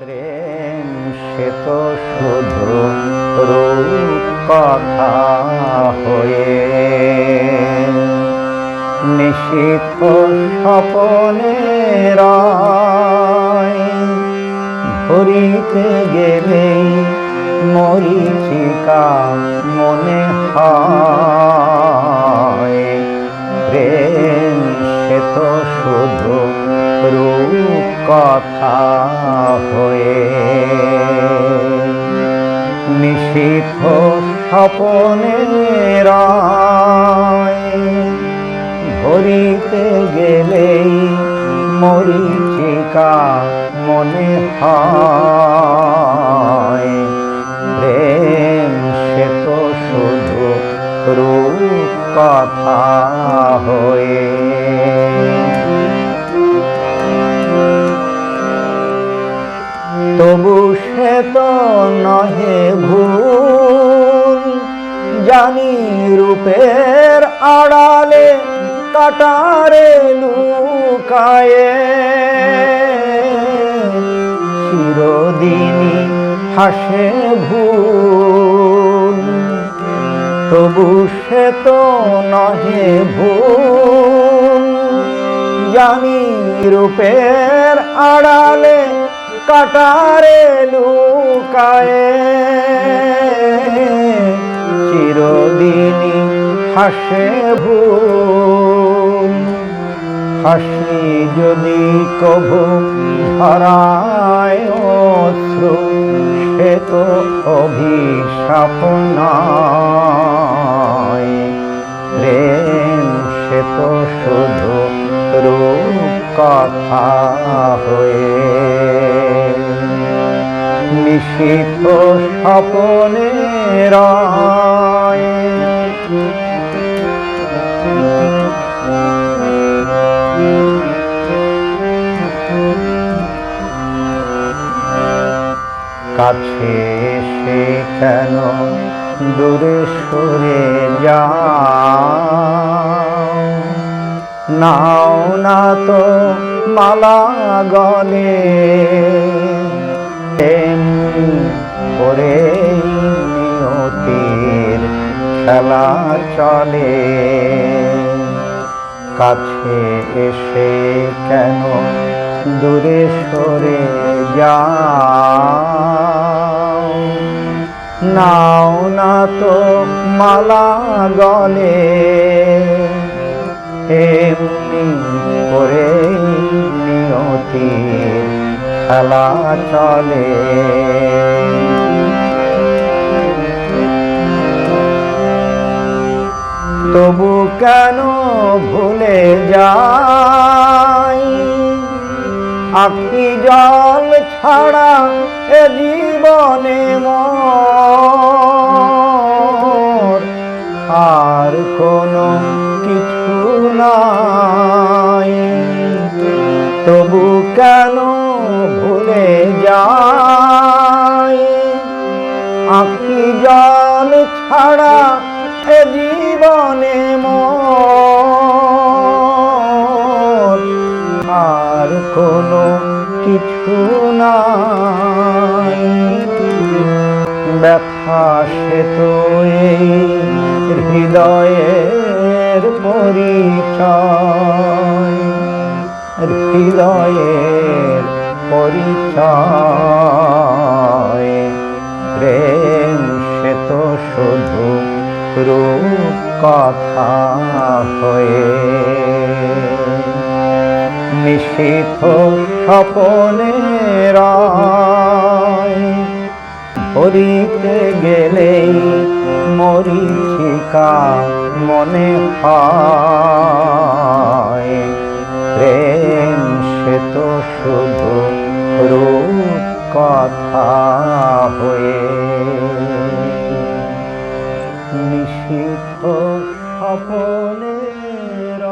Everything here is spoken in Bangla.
প্রেম সে তো শুধু রূপ কথা হয়ে নিশিত স্বপনের ধরিতে গেলেই মরিচিকা মনে হয়। রূপ কথা হয়ে নিশিথ স্বপনের ধরিতে গেলেই মরিচিকা মনে হয়। প্রেম সে তো শুধু রূপ কথা হয়ে তবু সে তো নহে ভুল। জানি রূপের আড়ালে কাটারে লুকায়ে। চিরদিনই হাসে ভুল। তবু সে তো নহে ভুল। জানি রূপের আড়ালে কাটারে লুকায়ে। চিরদিনই হাসে ভুল। হাসি যদি কভু ধরায় অশ্রু, সে তো অভিশাপ নয়। প্রেম সে তো শুধু রূপ কথা স্বপনের কাছে এসে কেন দূরে সরে যা নাও না তো মালা গলে চলে কাছে এসে কেন দূরে সরে যাও? নাও না তো মালা গলে, এমনি করে নিয়তি খেলা চলে। তবু কেন ভুলে যাই? আখি জল ছাড়া এ জীবনে আর কোনো কিছু নাই। তবু কেন ভুলে যাই? আখি জল ছাড়া এ জীবনে আর কোনো কিছু নাই। ব্যথা সে তো এই হৃদয়ের পরিচয় হৃদয়ের পরিচয়। রূপ কথা হয়ে নিশিথ স্বপনের ধরিতে গেলেই মরিচিকা মনে হয়। প্রেম সে তো শুধু রূপ কথা হয়ে নিষিদ্ধ আপনের